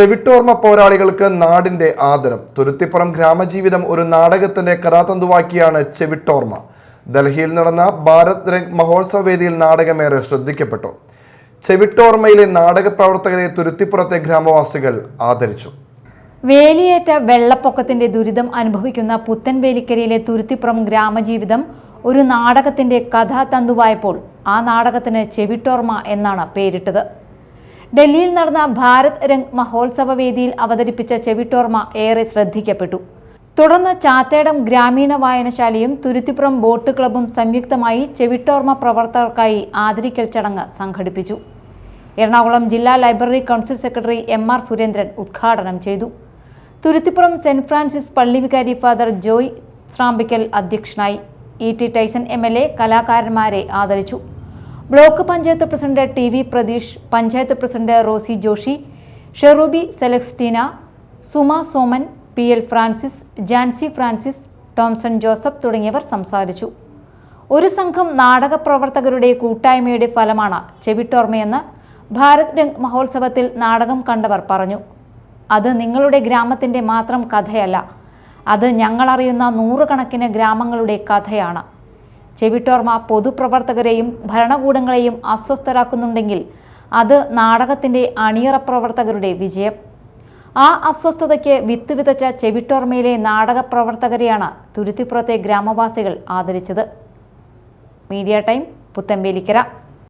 ചെവിട്ടോർമ്മ പോരാളികൾക്ക് നാടിന്റെ ആദരം. തുരുത്തിപ്പുറം ഗ്രാമജീവിതം ഒരു നാടകത്തിന്റെ കഥാതന്തുവാക്കിയാണ് ചെവിട്ടോർമ്മ. ഡൽഹിയിൽ നടന്ന ഭാരത് രംഗ് മഹോത്സവ വേദിയിൽ നാടകമേറെ ശ്രദ്ധിക്കപ്പെട്ടു. ചെവിട്ടോർമ്മയിലെ നാടക പ്രവർത്തകരെ തുരുത്തിപ്പുറത്തെ ഗ്രാമവാസികൾ ആദരിച്ചു. വേലിയേറ്റ വെള്ളപ്പൊക്കത്തിന്റെ ദുരിതം അനുഭവിക്കുന്ന പുത്തൻവേലിക്കരയിലെ തുരുത്തിപ്പുറം ഗ്രാമജീവിതം ഒരു നാടകത്തിന്റെ കഥാതന്തുവായപ്പോൾ ആ നാടകത്തിന് ചെവിട്ടോർമ്മ എന്നാണ് പേരിട്ടത്. ഡൽഹിയിൽ നടന്ന ഭാരത് രംഗ് മഹോത്സവ വേദിയിൽ അവതരിപ്പിച്ച ചെവിട്ടോർമ്മ ഏറെ ശ്രദ്ധിക്കപ്പെട്ടു. തുടർന്ന് ചാത്തേടം ഗ്രാമീണ വായനശാലയും തുരുത്തിപ്പുറം ബോട്ട് ക്ലബ്ബും സംയുക്തമായി ചെവിട്ടോർമ പ്രവർത്തകർക്കായി ആദരിക്കൽ ചടങ്ങ് സംഘടിപ്പിച്ചു. എറണാകുളം ജില്ലാ library council secretary M R Surendran ഉദ്ഘാടനം ചെയ്തു. തുരുത്തിപ്പുറം സെന്റ് ഫ്രാൻസിസ് പള്ളി വികാരി ഫാദർ ജോയ് ശ്രാമ്പിക്കൽ അധ്യക്ഷനായി. E T Tyson M L A കലാകാരന്മാരെ ആദരിച്ചു. Block panchayat president T V Pratheesh panchayat president Rosy Joshi Sheruby Celestina Suma Soman P L Francis Jancy Francis Thomson Joseph തുടങ്ങിയവർ സംസാരിച്ചു. ഒരു സംഘം നാടക പ്രവർത്തകരുടെ കൂട്ടായ്മയുടെ ഫലമാണ് ചെവിട്ടോർമ്മയെന്ന് ഭാരത് രംഗ് മഹോത്സവത്തിൽ നാടകം കണ്ടവർ പറഞ്ഞു. അത് നിങ്ങളുടെ ഗ്രാമത്തിന്റെ മാത്രം കഥയല്ല അത് ഞങ്ങളറിയുന്ന നൂറുകണക്കിന് ഗ്രാമങ്ങളുടെ കഥയാണ്. ചെവിട്ടോർമ്മ പൊതുപ്രവർത്തകരെയും ഭരണകൂടങ്ങളെയും അസ്വസ്ഥരാക്കുന്നുണ്ടെങ്കിൽ അത് നാടകത്തിന്റെ അണിയറ പ്രവർത്തകരുടെ വിജയം. ആ അസ്വസ്ഥതയ്ക്ക് വിത്ത് വിതച്ച ചെവിട്ടോർമ്മയിലെ നാടക പ്രവർത്തകരെയാണ് തുരുത്തിപ്പുറത്തെ ഗ്രാമവാസികൾ ആദരിച്ചത്. Media time Puthampelikkara